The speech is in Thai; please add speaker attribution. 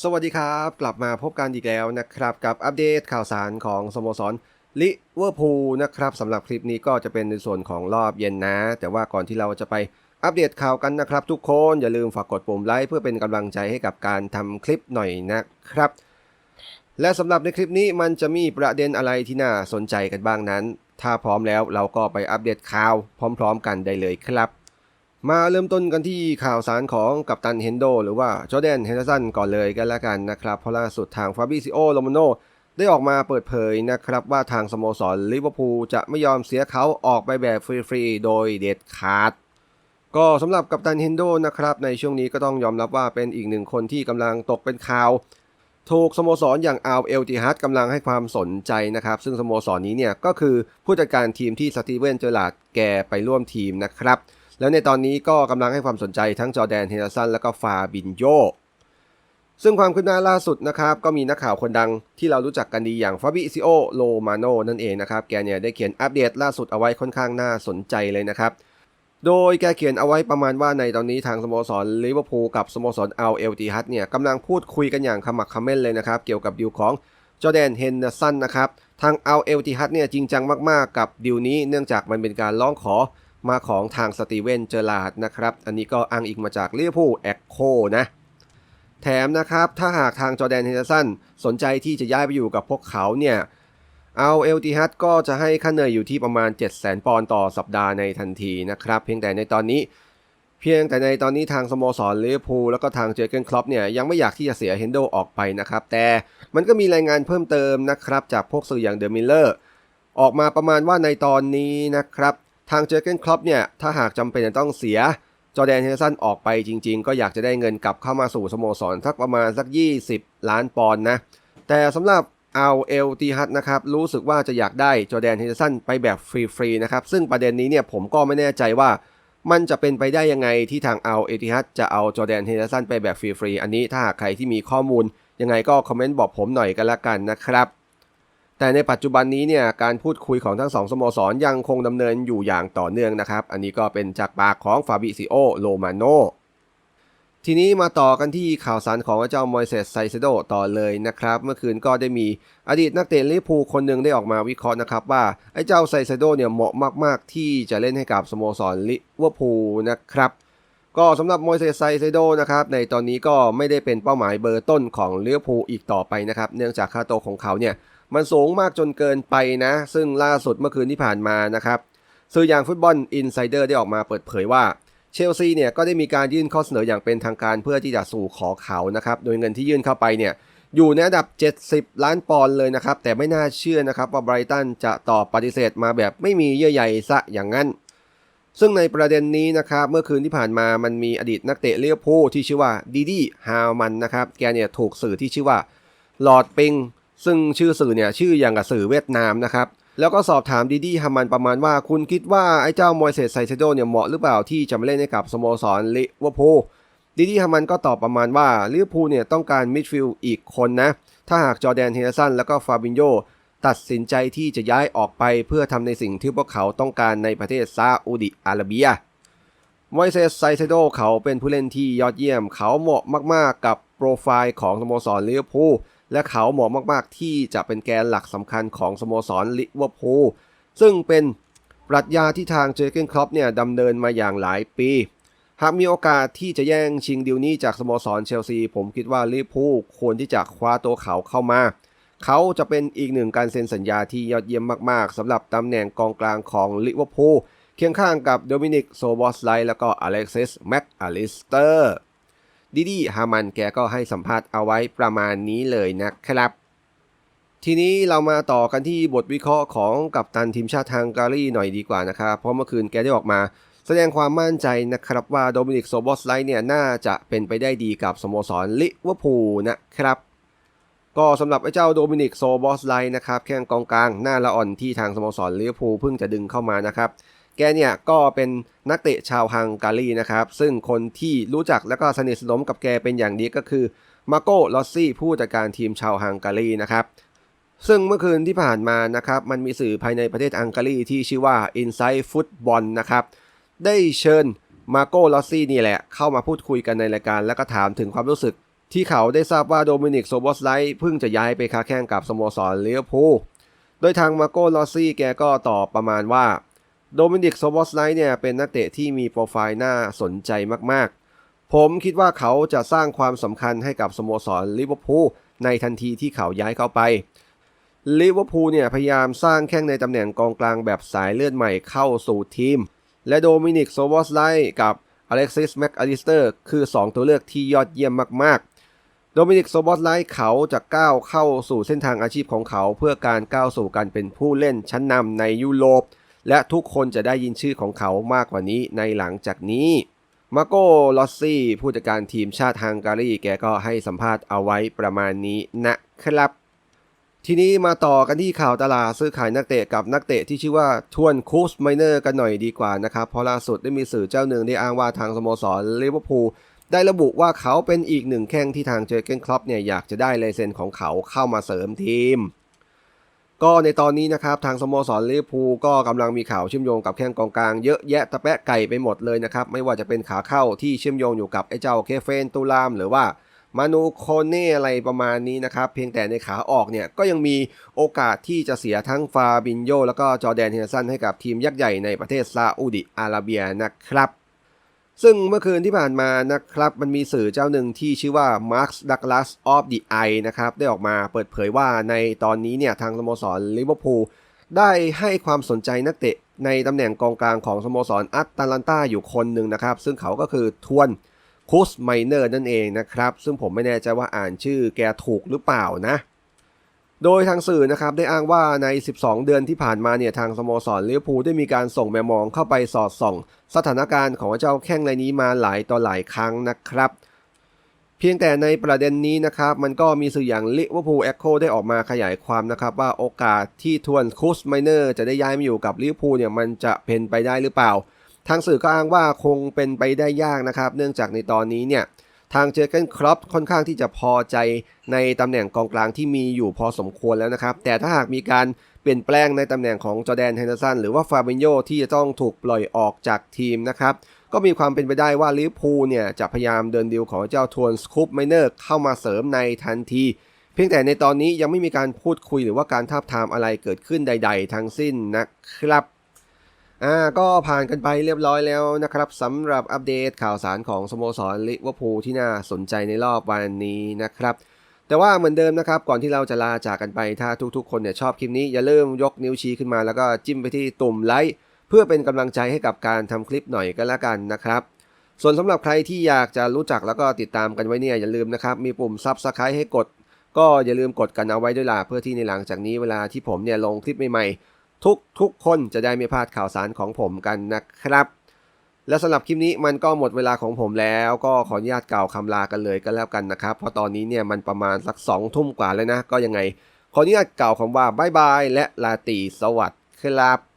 Speaker 1: สวัสดีครับ กลับมาพบกันอีกแล้วนะครับ กับอัปเดตข่าวสารของสโมสรลิเวอร์พูลนะครับสำหรับคลิปนี้ก็จะเป็นในส่วนของรอบเย็นนะ แต่ว่าก่อนที่เราจะไปอัปเดตข่าวกันนะครับ ทุกคนอย่าลืมฝากกดปุ่มไลค์เพื่อเป็นกำลังใจให้กับการทำคลิปหน่อยนะครับ และสำหรับในคลิปนี้มันจะมีประเด็นอะไรที่น่าสนใจกันบ้างนั้น ถ้าพร้อมแล้วเราก็ไปอัปเดตข่าวพร้อม ๆ กันได้เลยครับ มาเริ่มต้นกันที่ข่าวสารของกัปตันเฮนโดหรือว่าจอแดนเฮนเดอร์สันก่อนเลยกันละกันนะครับ เพราะล่าสุดทางฟาบิซิโอโรมาโนได้ออกมาเปิดเผยนะครับว่าทางสโมสรลิเวอร์พูลจะไม่ยอมเสียเขาออกไปแบบฟรีๆ โดยเด็ดขาด ก็สำหรับกัปตันเฮนโดนะครับในช่วงนี้ก็ต้องยอมรับว่าเป็นอีกหนึ่งคนที่กำลังตกเป็นข่าว ถูกสโมสรอย่างอัลเอลติฮัดกำลังให้ความสนใจนะครับ ซึ่งสโมสรนี้เนี่ยก็คือผู้จัดการทีมที่สตีเวนเจอร์ลาดแกไปร่วมทีมนะครับ แล้วในตอนนี้ก็กำลังให้ความสนใจทั้งจอแดนเฮนเดอร์สันและก็ฟาบินโยซึ่งความคืบหน้าล่าสุดนะครับก็มีนักข่าวคนดังที่เรารู้จักกันดีอย่างฟาบิซิโอโลมาโนนั่นเองนะครับแกเนี่ยได้เขียนอัปเดตล่าสุดเอาไว้ค่อนข้างน่าสนใจเลยนะครับโดยแกเขียนเอาไว้ประมาณว่าในตอนนี้ทางสโมสรลิเวอร์พูลกับสโมสรอัลเอลติฮัดเนี่ยกำลังพูดคุยกันอย่างขมักขม้นเลยนะครับ เกี่ยวกับดีลของจอแดนเฮนเดอร์สันนะครับ ทางอัลเอลติฮัดเนี่ยจริงจังมาก ๆ กับดีลนี้เนื่องจากมันเป็นการร้องขอ มาของทางสตีเวนเจอร์ลาร์ดนะครับ อันนี้ก็อ้างอิงมาจากเวอร์พูแอคโคนะ แถมนะครับ ถ้าหากทางจอแดนเฮนเดอร์สันสนใจที่จะย้ายไปอยู่กับพวกเขาเนี่ย เอาเอลติฮัดก็จะให้ค่าเหนื่อยอยู่ที่ประมาณ 7 0 0 0 0 0 ปอนด์ต่อสัปดาห์ในทันทีนะครับ เพียงแต่ในตอนนี้ เพียงแต่ในตอนนี้ทางสโมสรลิเวอร์พูลแล้วก็ทางเจอเกนคลอปเนี่ยยังไม่อยากที่จะเสียเฮนโดออกไปนะครับ แต่มันก็มีรายงานเพิ่มเติมนะครับจากพวกสื่ออย่างเดอะมิลเลอร์ออกมาประมาณว่าในตอนนี้นะครับ ทางเจอเกนคลอปเนี่ยถ้าหากจำเป็นจะต้องเสีย จอแดนเฮนเดอร์สันออกไปจริงๆ ก็อยากจะได้เงินกลับเข้ามาสู่สโมสรสักประมาณสัก 20 ล้านปอนด์นะ แต่สำหรับเอาเอลตีฮัตนะครับรู้สึกว่าจะอยากได้จอแดนเฮนเดอร์สันไปแบบฟรีๆนะครับซึ่งประเด็นนี้เนี่ยผมก็ไม่แน่ใจว่ามันจะเป็นไปได้ยังไงที่ทางเอาเอติฮัดจะเอาจอแดนเฮนเดอร์สันไปแบบฟรีๆอันนี้ถ้าหากใครที่มีข้อมูลยังไงก็คอมเมนต์บอกผมหน่อยกันละกันนะครับ แต่ในปัจจุบันนี้เนี่ยการพูดคุยของทั้งสองสโมสรยังคงดำเนินอยู่อย่างต่อเนื่องนะครับ อันนี้ก็เป็นจากปากของฟาบิซิโอโลมาโนทีนี้มาต่อกันที่ข่าวสารของเจ้ามอยเซสไซเซโดต่อเลยนะครับ เมื่อคืนก็ได้มีอดีตนักเตะลิเวอร์พูลคนหนึ่งได้ออกมาวิเคราะห์นะครับว่าไอ้เจ้าไซเซโดเนี่ยเหมาะมาก ๆ ที่จะเล่นให้กับสโมสรลิเวอร์พูลนะครับ ก็สำหรับมอยเซสไซเซโดนะครับในตอนนี้ก็ไม่ได้เป็นเป้าหมายเบอร์ต้นของลิเวอร์พูลอีกต่อไปนะครับ เนื่องจากค่าตัวของเขาเนี่ย มันสูงมากจนเกินไปนะ ซึ่งล่าสุดเมื่อคืนที่ผ่านมานะครับสื่ออย่างฟุตบอลอินไซเดอร์ได้ออกมาเปิดเผยว่าเชลซีเนี่ยก็ได้มีการยื่นข้อเสนออย่างเป็นทางการเพื่อที่จะสู่ขอเขานะครับ โดยเงินที่ยื่นเข้าไปเนี่ยอยู่ในระดับ 70 ล้านปอนด์เลยนะครับ แต่ไม่น่าเชื่อนะครับว่าไบรตันจะตอบปฏิเสธมาแบบไม่มีเยื่อใยซะอย่างนั้น ซึ่งในประเด็นนี้นะครับ เมื่อคืนที่ผ่านมามันมีอดีตนักเตะเลี้ยพูลที่ชื่อว่าดีดีฮาวมันนะครับ แกเนี่ยถูกสื่อที่ชื่อว่าลอร์ดปิง ซึ่งชื่อสื่อเนี่ยชื่ออย่างกับสื่อเวียดนามนะครับแล้วก็สอบถามดีดีฮามันประมาณว่าคุณคิดว่าไอ้เจ้ามอยเซสไซเซโดเนี่ยเหมาะหรือเปล่าที่จะมาเล่นให้กับสโมสรลิเวอร์พูลดีดีฮามันก็ตอบประมาณว่าลิเวอร์พูลเนี่ยต้องการมิดฟิลด์อีกคนนะ ถ้าหากจอแดนเฮนเดสันแล้วก็ฟาบินโยตัดสินใจที่จะย้ายออกไปเพื่อทำในสิ่งที่พวกเขาต้องการในประเทศซาอุดิอาระเบียมอยเซสไซเซโดเขาเป็นผู้เล่นที่ยอดเยี่ยม เขาเหมาะมากๆกับโปรไฟล์ของสโมสรลิเวอร์พูล และเขาเหมาะมากๆ ที่จะเป็นแกนหลักสำคัญของสโมสรลิเวอร์พูลซึ่งเป็นปรัชญาที่ทางเจอร์เกนครอปเนี่ยดำเนินมาอย่างหลายปี หากมีโอกาสที่จะแย่งชิงดีลนี้จากสโมสรเชลซี ผมคิดว่าลิเวอร์พูลควรที่จะคว้าตัวเขาเข้ามา เขาจะเป็นอีกหนึ่งการเซ็นสัญญาที่ยอดเยี่ยมมากๆสำหรับตำแหน่งกองกลางของลิเวอร์พูลเคียงข้างกับโดมินิกโซบอสไลแล้วก็อเล็กซิสแม็กอลิสเตอร์ ดีดีฮามันแกก็ให้สัมภาษณ์เอาไว้ประมาณนี้เลยนะครับ ทีนี้เรามาต่อกันที่บทวิเคราะห์ของกัปตันทีมชาติฮังการีหน่อยดีกว่านะครับ เพราะเมื่อคืนแกได้ออกมา แสดงความมั่นใจนะครับว่าโดมินิกโซบอสไลเนี่ยน่าจะเป็นไปได้ดีกับสโมสรลิเวอร์พูลนะครับก็สำหรับไอ้เจ้าโดมินิกโซบอสไลนะครับแข้งกองกลางหน้าละอ่อนที่ทางสโมสรลิเวอร์พูลเพิ่งจะดึงเข้ามานะครับ แกเนี่ยก็เป็นนักเตะชาวฮังการีนะครับ ซึ่งคนที่รู้จักและก็สนิทสนมกับแกเป็นอย่างดีก็คือมาโกลอสซี่ผู้จัดการทีมชาวฮังการีนะครับซึ่งเมื่อคืนที่ผ่านมานะครับ มันมีสื่อภายในประเทศฮังการีที่ชื่อว่า Inside Football นะครับ ได้เชิญมาโกลอสซี่นี่แหละ เข้ามาพูดคุยกันในรายการ แล้วก็ถามถึงความรู้สึก ที่เขาได้ทราบว่าโดมินิกโซบอสไลท์เพิ่งจะย้ายไปค้าแข่งกับสโมสรลิเวพูโดยทางมาโกลอซี่แกก็ตอบประมาณว่า โดมินิกโซบอสไลท์เนี่ยเป็นนักเตะที่มีโปรไฟล์น่าสนใจมากๆ ผมคิดว่าเขาจะสร้างความสำคัญให้กับสโมสรลิเวอร์พูลในทันทีที่เขาย้ายเข้าไปลิเวอร์พูลเนี่ยพยายามสร้างแข้งในตำแหน่งกองกลางแบบสายเลือดใหม่เข้าสู่ทีม และโดมินิกโซวอสไลกับอเล็กซิสแม็กอลิสเตอร์คือ 2 ตัวเลือกที่ยอดเยี่ยมมากๆ โดมินิกโซบอสไลเขาจะก้าวเข้าสู่เส้นทางอาชีพของเขาเพื่อการก้าวสู่การเป็นผู้เล่นชั้นนำในยุโรป และทุกคนจะได้ยินชื่อของเขามากกว่านี้ในหลังจากนี้มาโกลอสซี่ผู้จัดการทีมชาติฮังการีแกก็ให้สัมภาษณ์เอาไว้ประมาณนี้นะครับ ทีนี้มาต่อกันที่ข่าวตลาดซื้อขายนักเตะกับนักเตะที่ชื่อว่าทวนคูสไมเนอร์กันหน่อยดีกว่านะครับ เพราะล่าสุดได้มีสื่อเจ้าหนึ่งได้อ้างว่าทางสโมสรลิเวอร์พูลได้ระบุว่าเขาเป็นอีกหนึ่งแข้งที่ทางเจอเกนคลอปเนี่ยอยากจะได้ลายเซ็นของเขาเข้ามาเสริมทีม ก็ในตอนนี้นะครับทางสโมสรลิเวอร์พูลก็กำลังมีข่าวเชื่อมโยงกับแข้งกองกลางเยอะแยะตะแปะไก่ไปหมดเลยนะครับ ไม่ว่าจะเป็นขาเข้าที่เชื่อมโยงอยู่กับไอ้เจ้าเคเฟนตูลาม หรือว่ามานูโคเน่อะไรประมาณนี้นะครับ เพียงแต่ในขาออกเนี่ยก็ยังมีโอกาสที่จะเสียทั้งฟาบินโยแล้วก็จอแดนเฮนร์สันให้กับทีมยักษ์ใหญ่ในประเทศซาอุดิอาระเบียนะครับ ซึ่งเมื่อคืนที่ผ่านมานะครับ มันมีสื่อเจ้าหนึ่งที่ชื่อว่า Mark Douglas of the Eye นะครับ ได้ออกมาเปิดเผยว่าในตอนนี้เนี่ยทางสโมสรลิเวอร์พูลได้ให้ความสนใจนักเตะในตำแหน่งกองกลางของสโมสรอัตแลนตาอยู่คนหนึ่งนะครับ ซึ่งเขาก็คือทวนคูสไมเนอร์นั่นเองนะครับ ซึ่งผมไม่แน่ใจว่าอ่านชื่อแกถูกหรือเปล่านะ โดยทางสื่อนะครับได้อ้างว่าใน 12 เดือนที่ผ่านมาเนี่ยทางสโมสรลิเวอร์พูลได้มีการส่งแมมองเข้าไปสอดส่อง สถานการณ์ของเจ้าแข้งรายนี้มาหลายต่อหลายครั้งนะครับ เพียงแต่ในประเด็นนี้นะครับมันก็มีสื่ออย่างลิเวอร์พูลแอคโคได้ออกมาขยายความนะครับว่าโอกาสที่ทวนคูสไมเนอร์จะได้ย้ายมาอยู่กับลิเวอร์พูลเนี่ยมันจะเป็นไปได้หรือเปล่า ทางสื่อก็อ้างว่าคงเป็นไปได้ยากนะครับ เนื่องจากในตอนนี้เนี่ย ทางเจอเกนครอปค่อนข้างที่จะพอใจในตำแหน่งกองกลางที่มีอยู่พอสมควรแล้วนะครับ แต่ถ้าหากมีการเปลี่ยนแปลงในตำแหน่งของจอแดนเฮนเดอร์สันหรือว่าฟาบินโยที่จะต้องถูกปล่อยออกจากทีมนะครับก็มีความเป็นไปได้ว่าลิเวอร์พูลเนี่ยจะพยายามเดินดีลของเจ้าทวนสคูปไมเนอร์เข้ามาเสริมในทันที เพียงแต่ในตอนนี้ยังไม่มีการพูดคุยหรือว่าการทาบทามอะไรเกิดขึ้นใด ๆ ทั้งสิ้นนะครับ อ่าก็ผ่านกันไปเรียบร้อยแล้วนะครับสำหรับอัปเดตข่าวสารของสโมสรลิเวอร์พูลที่น่าสนใจในรอบวันนี้นะครับแต่ว่าเหมือนเดิมนะครับ ก่อนที่เราจะลาจากกันไปถ้าทุกๆ คนเนี่ยชอบคลิปนี้อย่าลืมยกนิ้วชี้ขึ้นมาแล้วก็จิ้มไปที่ตุ่มไลค์เพื่อเป็นกำลังใจให้กับการทำคลิปหน่อยก็แล้วกันนะครับส่วนสำหรับใครที่อยากจะรู้จักแล้วก็ติดตามกันไว้เนี่ยอย่าลืมนะครับมีปุ่ม Subscribe ให้กด ก็อย่าลืมกดกันเอาไว้ด้วยล่ะเพื่อที่ในหลังจากนี้เวลาที่ผมเนี่ยลงคลิปใหม่ๆ ทุกทุกคนจะได้ไม่พลาดข่าวสารของผมกันนะครับ และสำหรับคลิปนี้มันก็หมดเวลาของผมแล้วก็ขออนุญาตกล่าวคำลากันเลยก็แล้วกันนะครับ เพราะตอนนี้เนี่ยมันประมาณสักสองทุ่มกว่าแล้วนะ ก็ยังไง ขออนุญาตกล่าวคำว่าบายบายและลาตีสวัสดีครับ